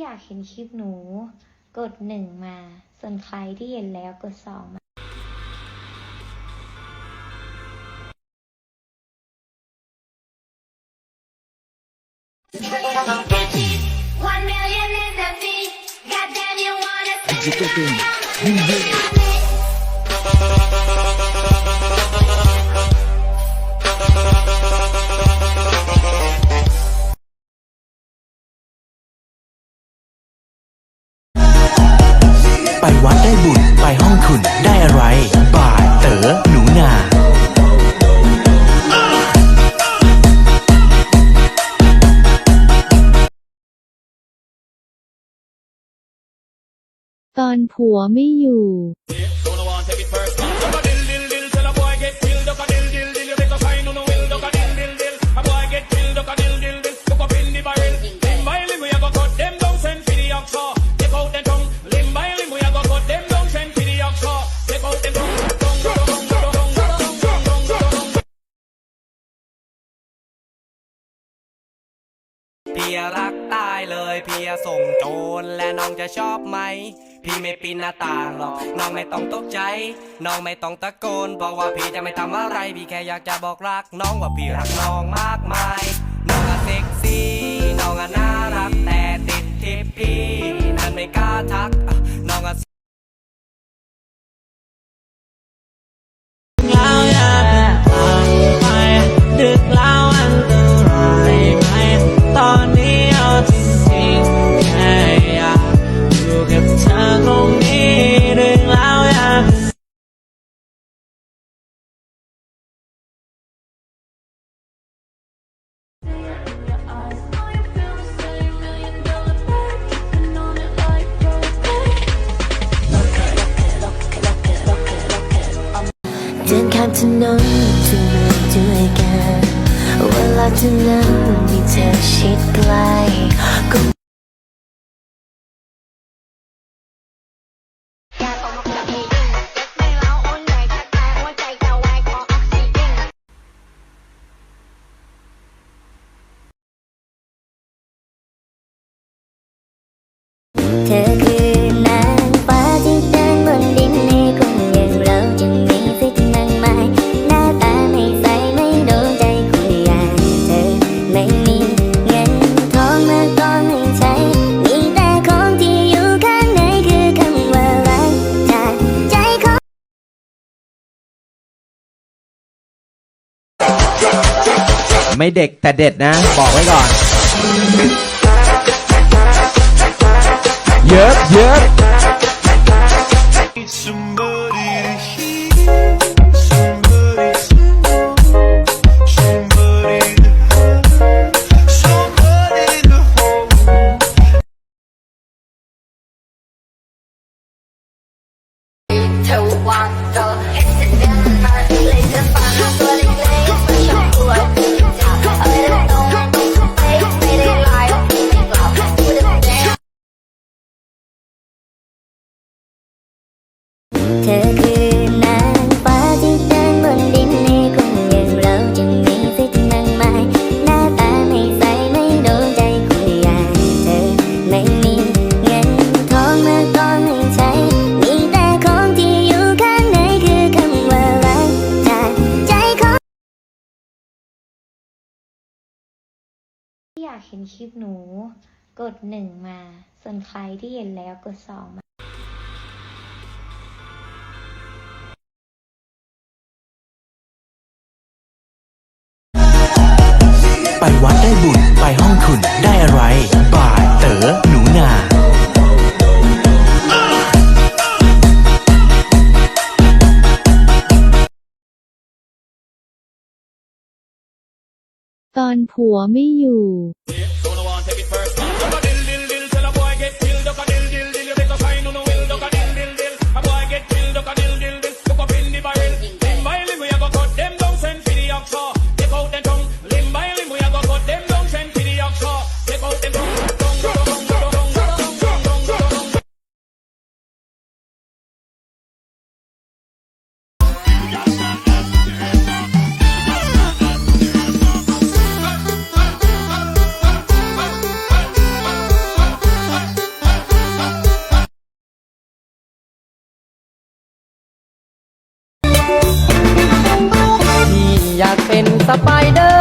อยากเห็นคลิปหนู กดหนึ่งมา ส่วนใครที่เห็นแล้วกดสองมา One million is the fee. ไปวัดได้บุญ ไปห้องคุณได้อะไรบ่ายเต๋อหนูนาตอนผัวไม่อยู่ รักตายเลยพี่ส่งโจรและน้องจะชอบไหม พี่ไม่ปีนหน้าต่างหรอก น้องไม่ต้องตกใจ น้องไม่ต้องตะโกนเพราะว่าพี่จะไม่ทำอะไร พี่แค่อยากจะบอกรัก น้องว่าพี่รักน้องมากมาย น้องก็เซ็กซี่ น้องก็น่ารักแต่ติดที่พี่ นั้นไม่กล้าทัก ข้ามถนนถึงเมือด้วยกันเวลาเท่านั้นมีเธอชิดใกล้ก็เธอ ไม่เด็กแต่เด็ดนะ บอกไว้ก่อน เยอะเยอะากเห็นคลิปหนู กดหนึ่งมา ส่วนใครที่เห็นแล้วกดสองมาไปวัดได้บุญ ไปห้องคุณได้อะไรบ่าย ตอนผัวไม่อยู่ อยากเป็นสไปเดอร์